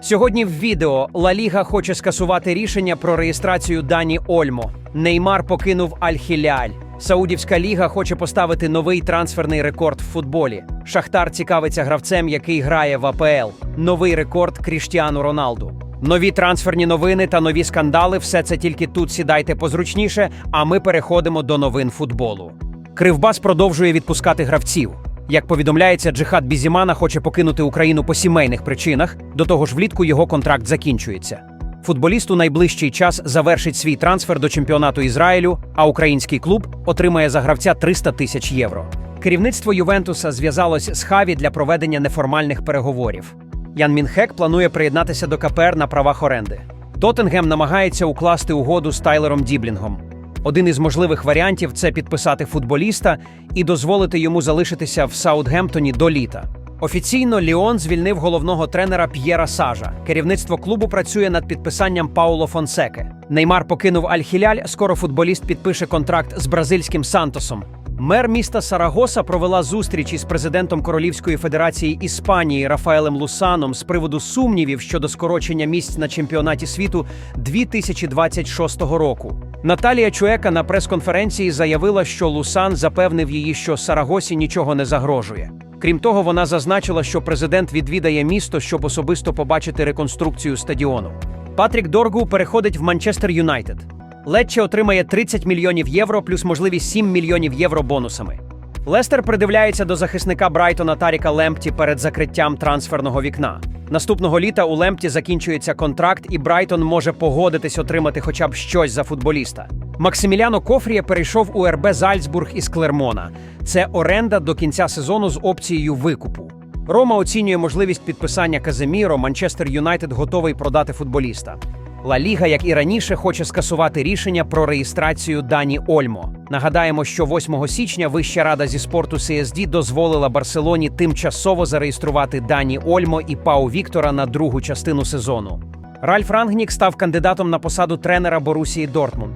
Сьогодні в відео Ла Ліга хоче скасувати рішення про реєстрацію Дані Ольмо. Неймар покинув Аль-Хіляль. Саудівська ліга хоче поставити новий трансферний рекорд в футболі. Шахтар цікавиться гравцем, який грає в АПЛ. Новий рекорд Кріштіану Роналду. Нові трансферні новини та нові скандали. Все це тільки тут сідайте позручніше. А ми переходимо до новин футболу. Кривбас продовжує відпускати гравців. Як повідомляється, Джихад Бізімана хоче покинути Україну по сімейних причинах. До того ж, влітку його контракт закінчується. Футболіст у найближчий час завершить свій трансфер до чемпіонату Ізраїлю, а український клуб отримає за гравця 300 тисяч євро. Керівництво Ювентуса зв'язалось з Хаві для проведення неформальних переговорів. Ян Мінхек планує приєднатися до КПР на правах оренди. Тоттенгем намагається укласти угоду з Тайлером Діблінгом. Один із можливих варіантів це підписати футболіста і дозволити йому залишитися в Саутгемптоні до літа. Офіційно Ліон звільнив головного тренера П'єра Сажа. Керівництво клубу працює над підписанням Пауло Фонсеке. Неймар покинув Аль-Хіляль. Скоро футболіст підпише контракт з бразильським Сантосом. Мер міста Сарагоса провела зустріч із президентом Королівської Федерації Іспанії Рафаелем Лусаном з приводу сумнівів щодо скорочення місць на чемпіонаті світу 2026 року. Наталія Чуека на прес-конференції заявила, що Лусан запевнив її, що Сарагосі нічого не загрожує. Крім того, вона зазначила, що президент відвідає місто, щоб особисто побачити реконструкцію стадіону. Патрік Доргу переходить в Манчестер Юнайтед. Летче отримає 30 мільйонів євро плюс можливість 7 мільйонів євро бонусами. Лестер придивляється до захисника Брайтона Таріка Лемпті перед закриттям трансферного вікна. Наступного літа у Лемпті закінчується контракт, і Брайтон може погодитись отримати хоча б щось за футболіста. Максиміляно Кофріє перейшов у РБ Зальцбург із Клермона. Це оренда до кінця сезону з опцією викупу. Рома оцінює можливість підписання Каземіро. Манчестер Юнайтед готовий продати футболіста. Ла Ліга, як і раніше, хоче скасувати рішення про реєстрацію Дані Ольмо. Нагадаємо, що 8 січня Вища рада зі спорту CSD дозволила Барселоні тимчасово зареєструвати Дані Ольмо і Пау Віктора на другу частину сезону. Ральф Рангнік став кандидатом на посаду тренера Борусії Дортмунд.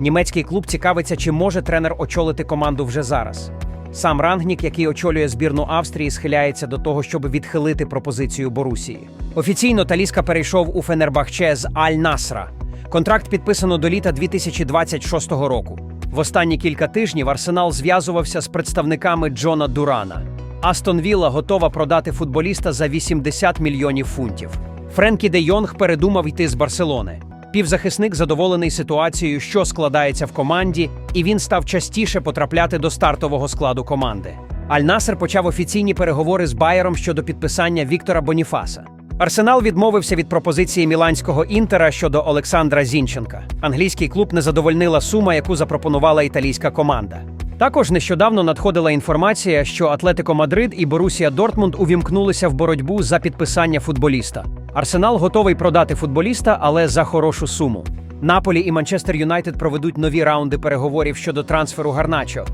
Німецький клуб цікавиться, чи може тренер очолити команду вже зараз. Сам Рангнік, який очолює збірну Австрії, схиляється до того, щоб відхилити пропозицію Борусії. Офіційно Таліска перейшов у Фенербахче з Аль-Насра. Контракт підписано до літа 2026 року. В останні кілька тижнів Арсенал зв'язувався з представниками Джона Дурана. Астон Вілла готова продати футболіста за 80 мільйонів фунтів. Френкі де Йонг передумав йти з Барселони. Півзахисник задоволений ситуацією, що складається в команді, і він став частіше потрапляти до стартового складу команди. Аль-Насер почав офіційні переговори з Байером щодо підписання Віктора Боніфаса. Арсенал відмовився від пропозиції міланського інтера щодо Олександра Зінченка. Англійський клуб не задовольнила сума, яку запропонувала італійська команда. Також нещодавно надходила інформація, що Атлетико Мадрид і Борусія Дортмунд увімкнулися в боротьбу за підписання футболіста. Арсенал готовий продати футболіста, але за хорошу суму. Наполі і Манчестер Юнайтед проведуть нові раунди переговорів щодо трансферу Гарначо.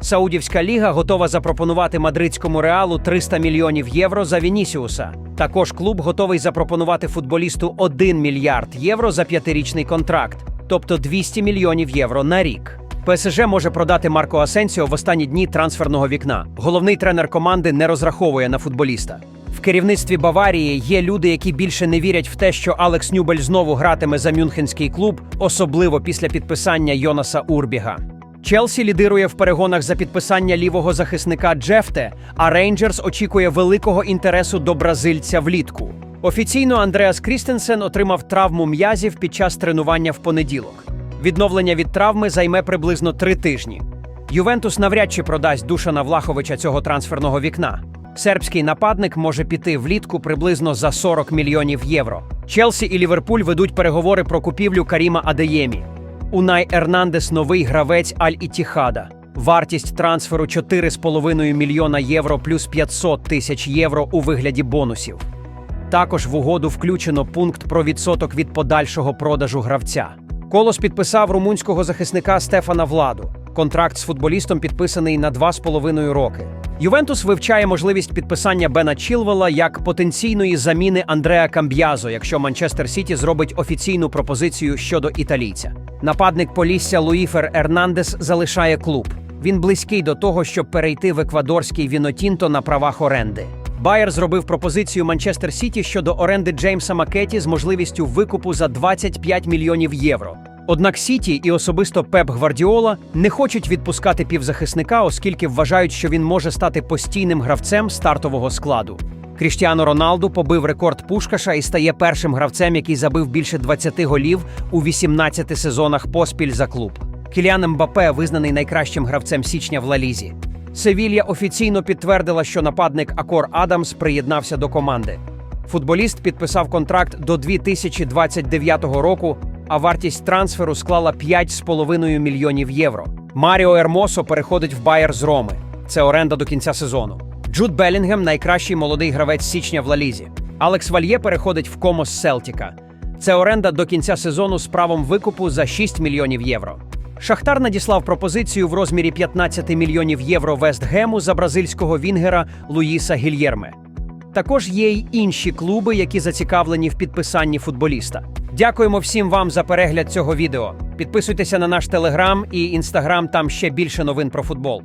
Саудівська ліга готова запропонувати мадридському реалу 300 мільйонів євро за Вінісіуса. Також клуб готовий запропонувати футболісту 1 мільярд євро за п'ятирічний контракт, тобто 200 мільйонів євро на рік. ПСЖ може продати Марко Асенсіо в останні дні трансферного вікна. Головний тренер команди не розраховує на футболіста. В керівництві Баварії є люди, які більше не вірять в те, що Алекс Нюбель знову гратиме за мюнхенський клуб, особливо після підписання Йонаса Урбіга. Челсі лідирує в перегонах за підписання лівого захисника Джефте, а Рейнджерс очікує великого інтересу до бразильця влітку. Офіційно Андреас Крістенсен отримав травму м'язів під час тренування в понеділок. Відновлення від травми займе приблизно три тижні. Ювентус навряд чи продасть Душана Влаховича цього трансферного вікна. Сербський нападник може піти влітку приблизно за 40 мільйонів євро. Челсі і Ліверпуль ведуть переговори про купівлю Каріма Адеємі. Унай Ернандес новий гравець Аль-Ітіхада. Вартість трансферу 4,5 мільйона євро плюс 500 тисяч євро у вигляді бонусів. Також в угоду включено пункт про відсоток від подальшого продажу гравця. Колос підписав румунського захисника Стефана Владу. Контракт з футболістом підписаний на 2,5 роки. Ювентус вивчає можливість підписання Бена Чілвела як потенційної заміни Андреа Камб'язо, якщо Манчестер Сіті зробить офіційну пропозицію щодо італійця. Нападник Полісся Луїфер Ернандес залишає клуб. Він близький до того, щоб перейти в еквадорський Вінотінто на правах оренди. Байер зробив пропозицію Манчестер Сіті щодо оренди Джеймса Макеті з можливістю викупу за 25 мільйонів євро. Однак Сіті і особисто Пеп Гвардіола не хочуть відпускати півзахисника, оскільки вважають, що він може стати постійним гравцем стартового складу. Кріштіано Роналду побив рекорд Пушкаша і стає першим гравцем, який забив більше 20 голів у 18 сезонах поспіль за клуб. Кіліан Мбапе визнаний найкращим гравцем січня в Лалізі. Севілья офіційно підтвердила, що нападник Акор Адамс приєднався до команди. Футболіст підписав контракт до 2029 року, а вартість трансферу склала 5,5 мільйонів євро. Маріо Ермосо переходить в Байер з Роми. Це оренда до кінця сезону. Джуд Белінгем найкращий молодий гравець січня в Лалізі. Алекс Вальє переходить в Комос Селтіка. Це оренда до кінця сезону з правом викупу за 6 мільйонів євро. Шахтар надіслав пропозицію в розмірі 15 мільйонів євро Вестгему за бразильського вінгера Луїса Гільєрме. Також є й інші клуби, які зацікавлені в підписанні футболіста. Дякуємо всім вам за перегляд цього відео. Підписуйтеся на наш телеграм і інстаграм, там ще більше новин про футбол.